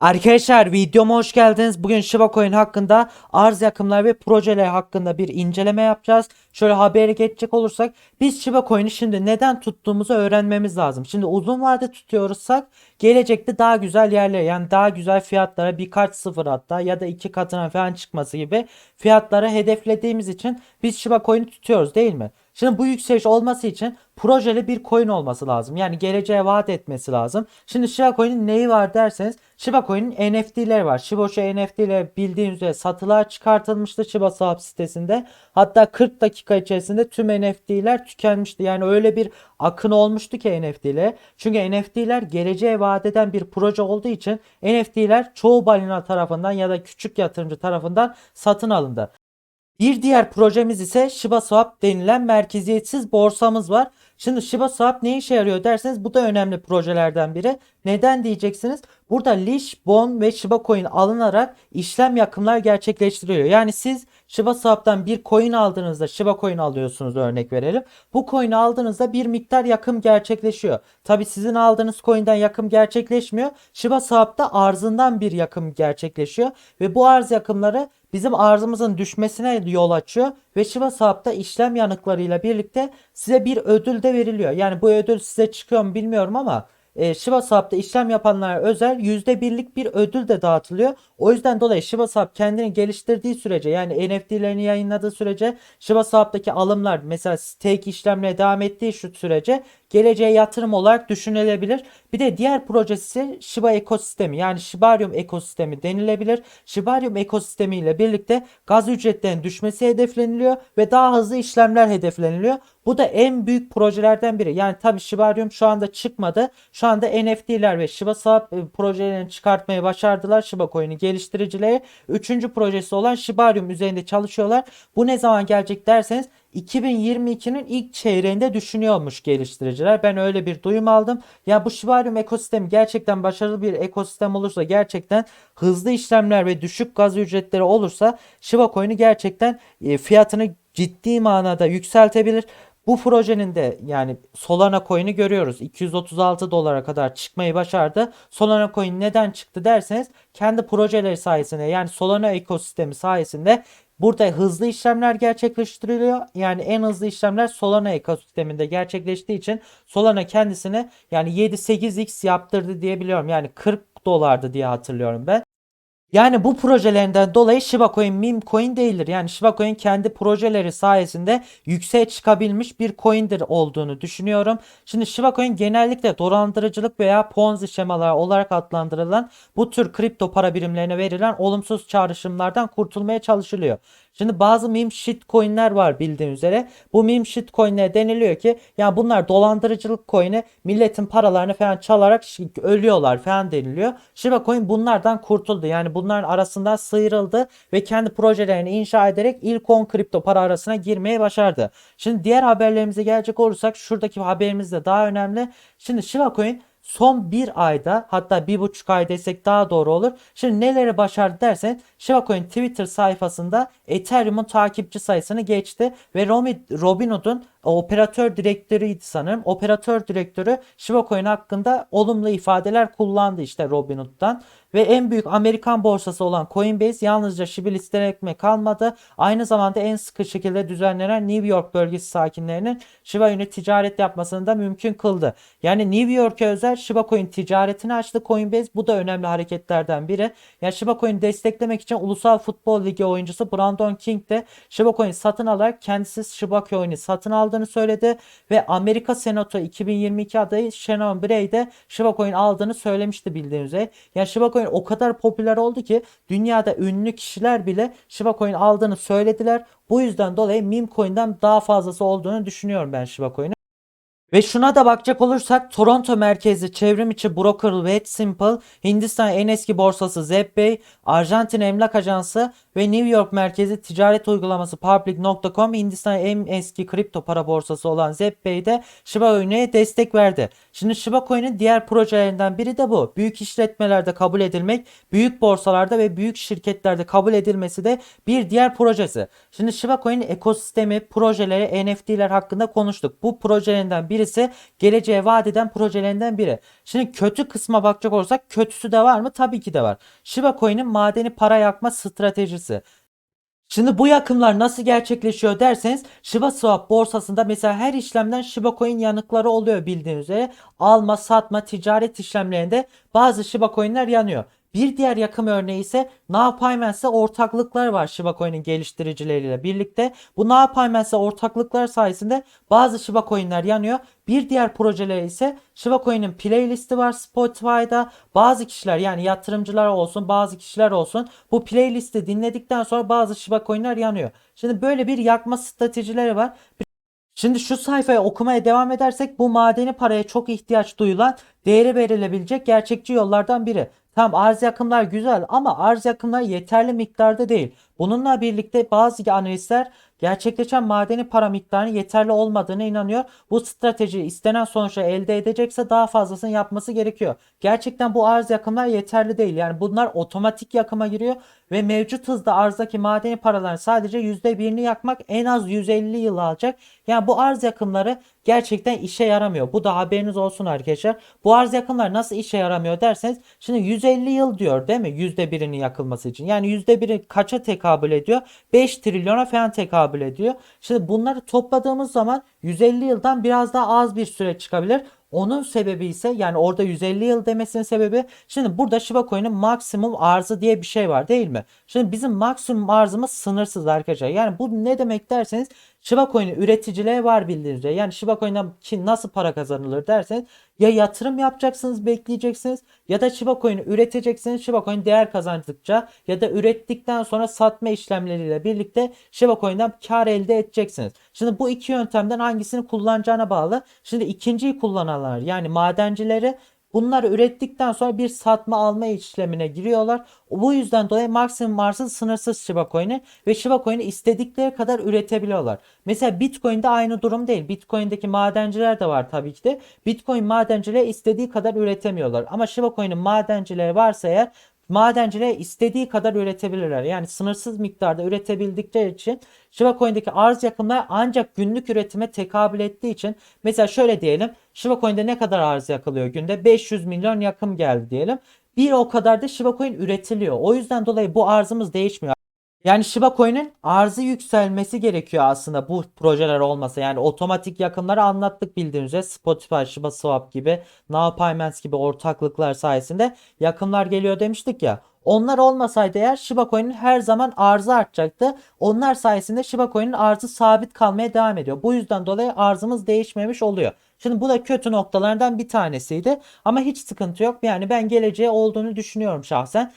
Arkadaşlar videoma hoş geldiniz. Bugün Shiba Coin hakkında arz yakımlar ve projeler hakkında bir inceleme yapacağız. Şöyle haberi geçecek olursak biz Shiba Coin'i şimdi neden tuttuğumuzu öğrenmemiz lazım. Şimdi uzun vade tutuyorsak gelecekte daha güzel yerlere yani daha güzel fiyatlara birkaç sıfır hatta ya da iki katına falan çıkması gibi fiyatlara hedeflediğimiz için biz Shiba Coin'i tutuyoruz değil mi? Şimdi bu yükseliş olması için projeli bir coin olması lazım. Yani geleceğe vaat etmesi lazım. Şimdi Shiba Coin'in neyi var derseniz Shiba Coin'in NFT'leri var. Shiboshi NFT'leri bildiğiniz üzere satılığa çıkartılmıştı Shiba Swap sitesinde. Hatta 40 dakika içerisinde tüm NFT'ler tükenmişti. Yani öyle bir akın olmuştu ki NFT'le. Çünkü NFT'ler geleceğe vaat eden bir proje olduğu için NFT'ler çoğu balina tarafından ya da küçük yatırımcı tarafından satın alındı. Bir diğer projemiz ise Shiba Swap denilen merkeziyetsiz borsamız var. Şimdi Shiba Swap ne işe yarıyor derseniz bu da önemli projelerden biri. Neden diyeceksiniz? Burada Leash, Bon ve Shiba Coin alınarak işlem yakımlar gerçekleştiriliyor. Yani siz Shiba Swap'tan bir coin aldığınızda Shiba Coin alıyorsunuz örnek verelim. Bu coin'i aldığınızda bir miktar yakım gerçekleşiyor. Tabi sizin aldığınız coin'den yakım gerçekleşmiyor. Shiba Swap'ta arzından bir yakım gerçekleşiyor. Ve bu arz yakımları bizim arzımızın düşmesine yol açıyor ve Shiba Swap'ta işlem yanıklarıyla birlikte size bir ödül de veriliyor. Yani bu ödül size çıkıyor mu bilmiyorum ama e, Shiba Swap'ta işlem yapanlara özel %1'lik bir ödül de dağıtılıyor. O yüzden dolayı Shiba Swap kendini geliştirdiği sürece yani NFT'lerini yayınladığı sürece Shiba Swap'taki alımlar mesela stake işlemine devam ettiği şu sürece geleceğe yatırım olarak düşünülebilir. Bir de diğer projesi Shiba ekosistemi yani Shibarium ekosistemi denilebilir. Shibarium ekosistemi ile birlikte gaz ücretlerinin düşmesi hedefleniliyor ve daha hızlı işlemler hedefleniliyor. Bu da en büyük projelerden biri. Yani tabii Shibarium şu anda çıkmadı. Şu anda NFT'ler ve Shiba Swap e, projelerini çıkartmayı başardılar. Shiba Coin'i geliştiricileri. Üçüncü projesi olan Shibarium üzerinde çalışıyorlar. Bu ne zaman gelecek derseniz 2022'nin ilk çeyreğinde düşünüyormuş geliştiriciler. Ben öyle bir duyum aldım. Ya bu Shibarium ekosistemi gerçekten başarılı bir ekosistem olursa gerçekten hızlı işlemler ve düşük gaz ücretleri olursa Shiba Coin'i gerçekten e, fiyatını ciddi manada yükseltebilir. Bu projenin de yani Solana coin'i görüyoruz. 236 dolara kadar çıkmayı başardı. Solana coin neden çıktı derseniz kendi projeleri sayesinde yani Solana ekosistemi sayesinde Burada hızlı işlemler gerçekleştiriliyor. Yani en hızlı işlemler Solana ekosisteminde gerçekleştiği için Solana kendisine yani 7-8x yaptırdı diyebiliyorum. Yani 40 dolardı diye hatırlıyorum ben. Yani bu projelerinden dolayı Shiba Coin meme coin değildir. Yani Shiba Coin kendi projeleri sayesinde yükseğe çıkabilmiş bir coin'dir olduğunu düşünüyorum. Şimdi Shiba Coin genellikle dolandırıcılık veya Ponzi şemaları olarak adlandırılan bu tür kripto para birimlerine verilen olumsuz çağrışımlardan kurtulmaya çalışılıyor. Şimdi bazı meme shit coin'ler var bildiğin üzere. Bu meme shit coin'lere deniliyor ki ya bunlar dolandırıcılık coin'i milletin paralarını falan çalarak ölüyorlar falan deniliyor. Shiba Coin bunlardan kurtuldu. Yani bunların arasından sıyrıldı ve kendi projelerini inşa ederek ilk 10 kripto para arasına girmeye başardı. Şimdi diğer haberlerimize gelecek olursak şuradaki haberimiz de daha önemli. Şimdi Shiba Coin son bir ayda hatta bir buçuk ay desek daha doğru olur. Şimdi neleri başardı dersen Shiba Coin Twitter sayfasında Ethereum'un takipçi sayısını geçti ve Robinhood'un operatör direktörüydü sanırım. Operatör direktörü Shiba Coin hakkında olumlu ifadeler kullandı işte Robinhood'dan. Ve en büyük Amerikan borsası olan Coinbase yalnızca Shiba listelenme kalmadı. Aynı zamanda en sıkı şekilde düzenlenen New York bölgesi sakinlerinin Shiba Inu ticaret yapmasını da mümkün kıldı. Yani New York'a özel Shiba Coin ticaretini açtı Coinbase. Bu da önemli hareketlerden biri. Yani Shiba Coin desteklemek için Ulusal Futbol Ligi oyuncusu Brandon King de Shiba Coin satın alarak kendisi Shiba Coin'i satın aldığını söyledi ve Amerika Senato 2022 adayı Shannon Bray de Shiba Coin aldığını söylemişti bildiğiniz üzere. Yani Shiba Coin o kadar popüler oldu ki dünyada ünlü kişiler bile Shiba Coin aldığını söylediler. Bu yüzden dolayı meme coin'den daha fazlası olduğunu düşünüyorum ben Shiba Coin'in. Ve şuna da bakacak olursak Toronto merkezli çevrim içi broker Simple, Hindistan en eski borsası ZebBay, Arjantin emlak ajansı ve New York merkezi ticaret uygulaması Public.com Hindistan en eski kripto para borsası olan ZebBay'de Shiba Coin'e destek verdi. Şimdi Shiba Coin'in diğer projelerinden biri de bu. Büyük işletmelerde kabul edilmek, büyük borsalarda ve büyük şirketlerde kabul edilmesi de bir diğer projesi. Şimdi Shiba Coin'in ekosistemi, projeleri, NFT'ler hakkında konuştuk. Bu projelerinden biri birisi geleceğe vaat eden projelerinden biri. Şimdi kötü kısma bakacak olursak kötüsü de var mı? Tabii ki de var. Shiba Coin'in madeni para yakma stratejisi. Şimdi bu yakımlar nasıl gerçekleşiyor derseniz Shiba Swap borsasında mesela her işlemden Shiba Coin yanıkları oluyor bildiğiniz üzere. Alma, satma, ticaret işlemlerinde bazı Shiba Coin'ler yanıyor. Bir diğer yakım örneği ise Now ortaklıklar var Shiba Coin'in geliştiricileriyle birlikte. Bu Now ortaklıklar sayesinde bazı Shiba Coin'ler yanıyor. Bir diğer projeler ise Shiba Coin'in playlisti var Spotify'da. Bazı kişiler yani yatırımcılar olsun bazı kişiler olsun bu playlisti dinledikten sonra bazı Shiba Coin'ler yanıyor. Şimdi böyle bir yakma stratejileri var. Şimdi şu sayfaya okumaya devam edersek bu madeni paraya çok ihtiyaç duyulan değeri verilebilecek gerçekçi yollardan biri. Tamam arz yakımlar güzel ama arz yakımlar yeterli miktarda değil. Bununla birlikte bazı analistler gerçekleşen madeni para miktarının yeterli olmadığına inanıyor. Bu strateji istenen sonuçları elde edecekse daha fazlasını yapması gerekiyor. Gerçekten bu arz yakımlar yeterli değil. Yani bunlar otomatik yakıma giriyor ve mevcut hızda arzdaki madeni paraların sadece %1'ini yakmak en az 150 yıl alacak. Yani bu arz yakımları gerçekten işe yaramıyor. Bu da haberiniz olsun arkadaşlar. Bu arz yakımlar nasıl işe yaramıyor derseniz şimdi 150 yıl diyor değil mi? %1'inin yakılması için. Yani %1'i kaça tekabül ediyor? 5 trilyona falan tekabül ediyor. Şimdi bunları topladığımız zaman 150 yıldan biraz daha az bir süre çıkabilir. Onun sebebi ise yani orada 150 yıl demesinin sebebi şimdi burada Shiba Coin'in maksimum arzı diye bir şey var değil mi? Şimdi bizim maksimum arzımız sınırsız arkadaşlar. Yani bu ne demek derseniz Shiba Coin'in üreticiliğe var üzere. Yani Shiba Coin'den ki nasıl para kazanılır derseniz ya yatırım yapacaksınız bekleyeceksiniz ya da Shiba Coin'i üreteceksiniz. Shiba Coin değer kazandıkça ya da ürettikten sonra satma işlemleriyle birlikte Shiba Coin'den kar elde edeceksiniz. Şimdi bu iki yöntemden hangisini kullanacağına bağlı. Şimdi ikinciyi kullananlar yani madencileri Bunları ürettikten sonra bir satma alma işlemine giriyorlar. Bu yüzden dolayı maksimum arzı sınırsız Shiba Coin'i ve Shiba Coin'i istedikleri kadar üretebiliyorlar. Mesela Bitcoin'de aynı durum değil. Bitcoin'deki madenciler de var tabii ki de. Bitcoin madencileri istediği kadar üretemiyorlar. Ama Shiba Coin'in madencileri varsa eğer madencilere istediği kadar üretebilirler. Yani sınırsız miktarda üretebildikleri için Shiba Coin'deki arz yakımlar ancak günlük üretime tekabül ettiği için mesela şöyle diyelim Shiba Coin'de ne kadar arz yakılıyor günde? 500 milyon yakım geldi diyelim. Bir o kadar da Shiba Coin üretiliyor. O yüzden dolayı bu arzımız değişmiyor. Yani Shiba Coin'in arzı yükselmesi gerekiyor aslında bu projeler olmasa. Yani otomatik yakımları anlattık bildiğiniz üzere Spotify, Shiba Swap gibi, Now Payments gibi ortaklıklar sayesinde yakımlar geliyor demiştik ya. Onlar olmasaydı eğer Shiba Coin'in her zaman arzı artacaktı. Onlar sayesinde Shiba Coin'in arzı sabit kalmaya devam ediyor. Bu yüzden dolayı arzımız değişmemiş oluyor. Şimdi bu da kötü noktalardan bir tanesiydi. Ama hiç sıkıntı yok. Yani ben geleceğe olduğunu düşünüyorum şahsen.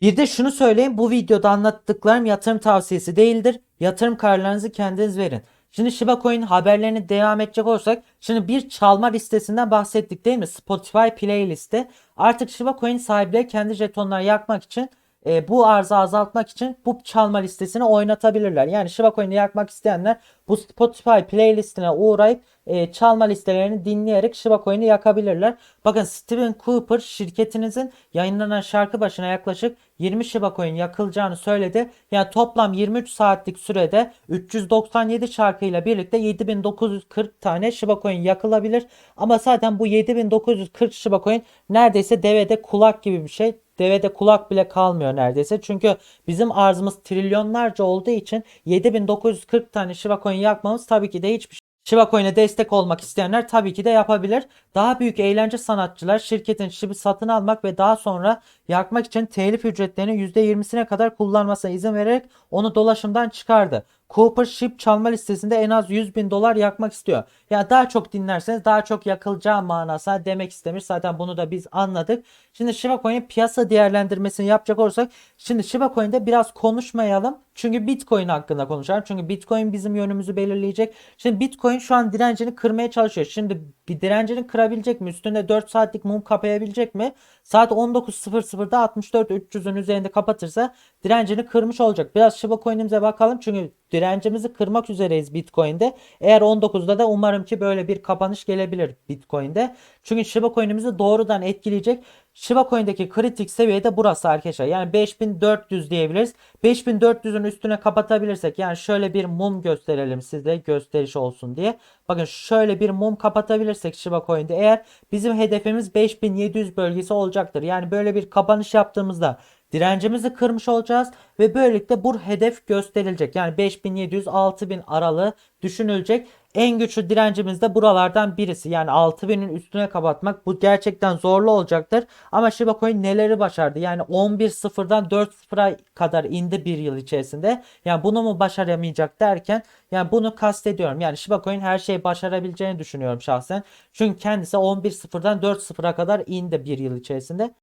Bir de şunu söyleyeyim bu videoda anlattıklarım yatırım tavsiyesi değildir. Yatırım kararlarınızı kendiniz verin. Şimdi Shiba Coin haberlerini devam edecek olursak şimdi bir çalma listesinden bahsettik değil mi? Spotify playlisti. Artık Shiba Coin sahipleri kendi jetonları yakmak için e, bu arzı azaltmak için bu çalma listesini oynatabilirler. Yani Shiba Coin'i yakmak isteyenler bu Spotify playlistine uğrayıp e, çalma listelerini dinleyerek Shiba Coin'i yakabilirler. Bakın Steven Cooper şirketinizin yayınlanan şarkı başına yaklaşık 20 Shiba Coin yakılacağını söyledi. Yani toplam 23 saatlik sürede 397 şarkıyla birlikte 7940 tane Shiba Coin yakılabilir. Ama zaten bu 7940 Shiba Coin neredeyse devede kulak gibi bir şey devede kulak bile kalmıyor neredeyse. Çünkü bizim arzımız trilyonlarca olduğu için 7940 tane Shiba Coin yakmamız tabii ki de hiçbir. Shiba Coin'e destek olmak isteyenler tabii ki de yapabilir. Daha büyük eğlence sanatçılar şirketin Shiba satın almak ve daha sonra yakmak için telif ücretlerinin %20'sine kadar kullanmasına izin vererek onu dolaşımdan çıkardı. Cooper Ship çalma listesinde en az 100 bin dolar yakmak istiyor. Ya daha çok dinlerseniz daha çok yakılacağı manasına demek istemiş. Zaten bunu da biz anladık. Şimdi Shiba Coin'in piyasa değerlendirmesini yapacak olursak şimdi Shiba Coin'de biraz konuşmayalım. Çünkü Bitcoin hakkında konuşalım. Çünkü Bitcoin bizim yönümüzü belirleyecek. Şimdi Bitcoin şu an direncini kırmaya çalışıyor. Şimdi bir direncini kırabilecek mi? Üstünde 4 saatlik mum kapayabilecek mi? Saat 19.00'da 64 300'ün üzerinde kapatırsa direncini kırmış olacak. Biraz Shiba Coin'imize bakalım. Çünkü direncimizi kırmak üzereyiz Bitcoin'de. Eğer 19'da da umarım ki böyle bir kapanış gelebilir Bitcoin'de. Çünkü Shiba Coin'imizi doğrudan etkileyecek Shiba Coin'deki kritik seviye de burası arkadaşlar. Yani 5400 diyebiliriz. 5400'ün üstüne kapatabilirsek yani şöyle bir mum gösterelim size gösteriş olsun diye. Bakın şöyle bir mum kapatabilirsek Shiba Coin'de eğer bizim hedefimiz 5700 bölgesi olacaktır. Yani böyle bir kapanış yaptığımızda direncimizi kırmış olacağız ve böylelikle bu hedef gösterilecek. Yani 5700-6000 aralığı düşünülecek. En güçlü direncimiz de buralardan birisi. Yani 6000'in üstüne kapatmak bu gerçekten zorlu olacaktır. Ama Shiba Coin neleri başardı? Yani 11.0'dan 4.0'a kadar indi bir yıl içerisinde. Yani bunu mu başaramayacak derken yani bunu kastediyorum. Yani Shiba Coin her şeyi başarabileceğini düşünüyorum şahsen. Çünkü kendisi 11.0'dan 4.0'a kadar indi bir yıl içerisinde.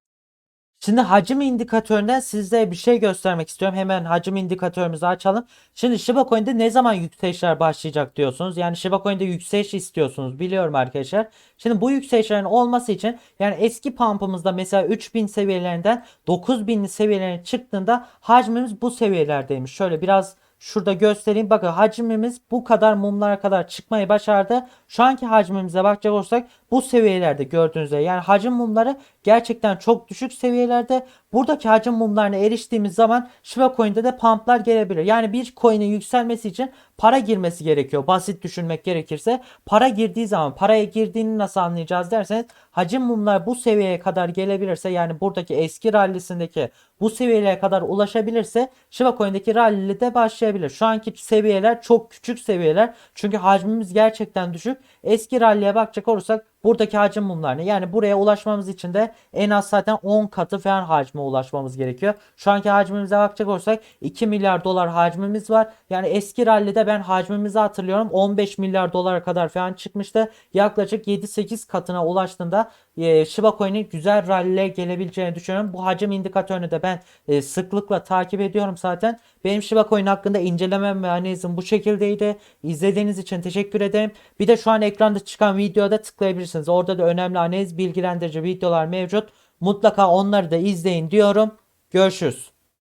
Şimdi hacim indikatöründen size bir şey göstermek istiyorum. Hemen hacim indikatörümüzü açalım. Şimdi Shiba Coin'de ne zaman yükselişler başlayacak diyorsunuz. Yani Shiba Coin'de yükseliş istiyorsunuz biliyorum arkadaşlar. Şimdi bu yükselişlerin olması için yani eski pump'ımızda mesela 3000 seviyelerinden 9000 seviyelerine çıktığında hacmimiz bu seviyelerdeymiş. Şöyle biraz Şurada göstereyim. Bakın hacmimiz bu kadar mumlara kadar çıkmayı başardı. Şu anki hacmimize bakacak olursak bu seviyelerde gördüğünüz üzere. Yani hacim mumları gerçekten çok düşük seviyelerde. Buradaki hacim mumlarına eriştiğimiz zaman Shiba Coin'de de pumplar gelebilir. Yani bir coin'in yükselmesi için para girmesi gerekiyor. Basit düşünmek gerekirse para girdiği zaman paraya girdiğini nasıl anlayacağız derseniz hacim mumlar bu seviyeye kadar gelebilirse yani buradaki eski rallisindeki bu seviyelere kadar ulaşabilirse Shiba Coin'deki rally de başlayabilir. Şu anki seviyeler çok küçük seviyeler. Çünkü hacmimiz gerçekten düşük. Eski rally'e bakacak olursak buradaki hacim mumlarını yani buraya ulaşmamız için de en az zaten 10 katı falan hacme ulaşmamız gerekiyor. Şu anki hacmimize bakacak olursak 2 milyar dolar hacmimiz var. Yani eski rallide ben hacmimizi hatırlıyorum 15 milyar dolara kadar falan çıkmıştı. Yaklaşık 7-8 katına ulaştığında e, Shiba Coin'in güzel rallilere gelebileceğini düşünüyorum. Bu hacim indikatörünü de ben e, sıklıkla takip ediyorum zaten. Benim Shiba Coin hakkında incelemem ve analizim bu şekildeydi. İzlediğiniz için teşekkür ederim. Bir de şu an ekranda çıkan videoda tıklayabilirsiniz. Orada da önemli analiz bilgilendirici videolar mevcut. Mutlaka onları da izleyin diyorum. Görüşürüz.